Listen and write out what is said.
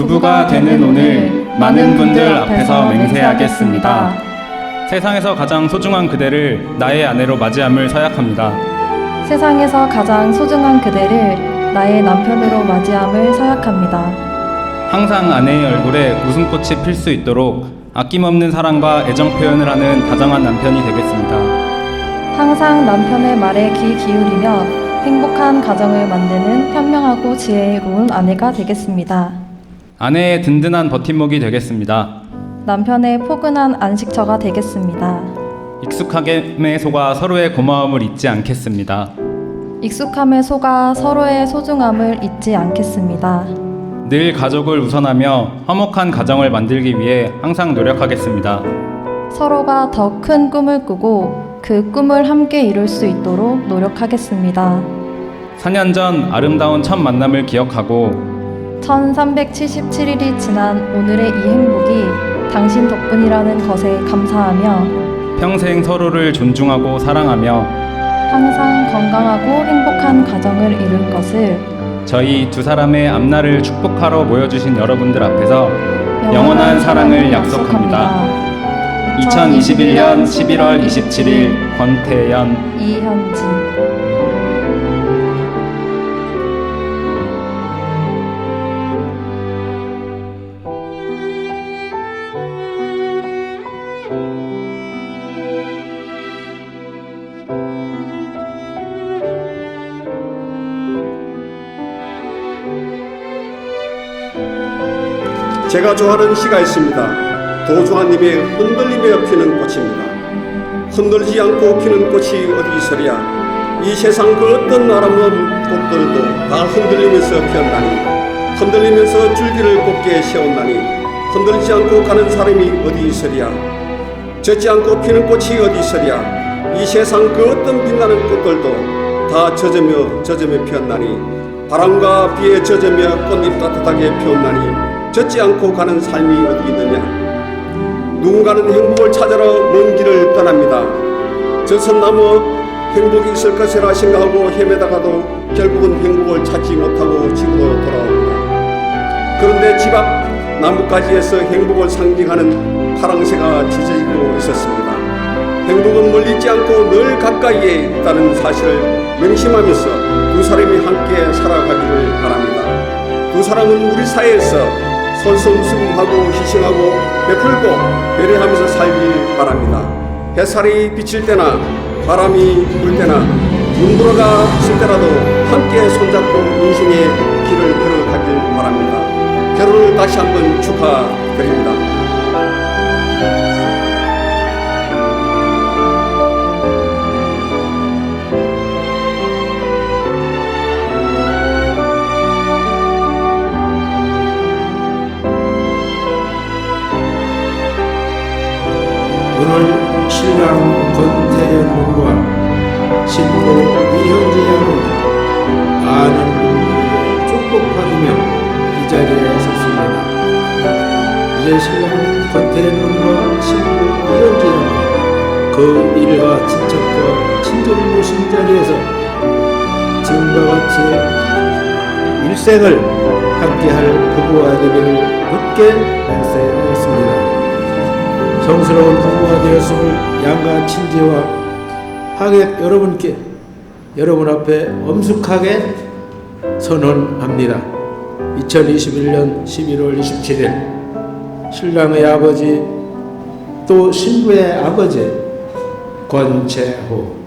부부가 되는 오늘 많은 분들 앞에서 맹세하겠습니다. 세상에서 가장 소중한 그대를 나의 아내로 맞이함을 서약합니다. 세상에서 가장 소중한 그대를 나의 남편으로 맞이함을 서약합니다. 항상 아내의 얼굴에 웃음꽃이 필 수 있도록 아낌없는 사랑과 애정 표현을 하는 다정한 남편이 되겠습니다. 항상 남편의 말에 귀 기울이며 행복한 가정을 만드는 현명하고 지혜로운 아내가 되겠습니다. 아내의 든든한 버팀목이 되겠습니다. 남편의 포근한 안식처가 되겠습니다. 익숙하게 속아 서로의 고마움을 잊지 않겠습니다. 익숙함에 속아 서로의 소중함을 잊지 않겠습니다. 늘 가족을 우선하며 화목한 가정을 만들기 위해 항상 노력하겠습니다. 서로가 더 큰 꿈을 꾸고 그 꿈을 함께 이룰 수 있도록 노력하겠습니다. 4년 전 아름다운 첫 만남을 기억하고 1377일이 지난 오늘의 이 행복이 당신 덕분이라는 것에 감사하며 평생 서로를 존중하고 사랑하며 항상 건강하고 행복한 가정을 이룰 것을 저희 두 사람의 앞날을 축복하러 모여주신 여러분들 앞에서 영원한 사랑을 약속합니다. 2021년 11월 27일 권태연. 이현지 제가 좋아하는 시가 있습니다. 도주환님의 흔들리며 피는 꽃입니다. 흔들지 않고 피는 꽃이 어디 있으랴? 이 세상 그 어떤 아름다운 꽃들도 다 흔들리면서 피었나니 흔들리면서 줄기를 곱게 세웠나니 흔들리지 않고 가는 사람이 어디 있으랴? 젖지 않고 피는 꽃이 어디 있으랴? 이 세상 그 어떤 빛나는 꽃들도 다 젖으며 젖으며 피었나니 바람과 비에 젖으며 꽃잎 따뜻하게 피었나니 젖지 않고 가는 삶이 어디 있느냐? 누군가는 행복을 찾으러 먼 길을 떠납니다. 젖은 나무 행복이 있을 것이라 생각하고 헤매다가도 결국은 행복을 찾지 못하고 집으로 돌아옵니다. 그런데 집 앞 나뭇가지에서 행복을 상징하는 파랑새가 짖어지고 있었습니다. 행복은 멀리 있지 않고 늘 가까이에 있다는 사실을 명심하면서 두 사람이 함께 살아가기를 바랍니다. 두 사람은 우리 사회에서 솔 선수범하고 희생하고 베풀고 배려하면서 살길 바랍니다. 햇살이 비칠 때나 바람이 불 때나 눈보라가 있을 때라도 함께 손잡고 인생의 길을 걸어가길 바랍니다. 결혼을 다시 한번 축하드립니다. 오늘 신랑 권태현 군과 신부 이현지 양은 많은 분들에게 축복받으며 이 자리에 섰습니다. 이제 신랑 권태현 군과 신부 이현지 양은 그 일가 친척과 친정 모신 자리에서 지금과 같이 일생을 함께할 부부가 되기를 굳게 맹세하였습니다. 성스러운 부부가 되었음을 양가 친지와 하객 여러분께 여러분 앞에 엄숙하게 선언합니다. 2021년 11월 27일 신랑의 아버지 또 신부의 아버지 권채호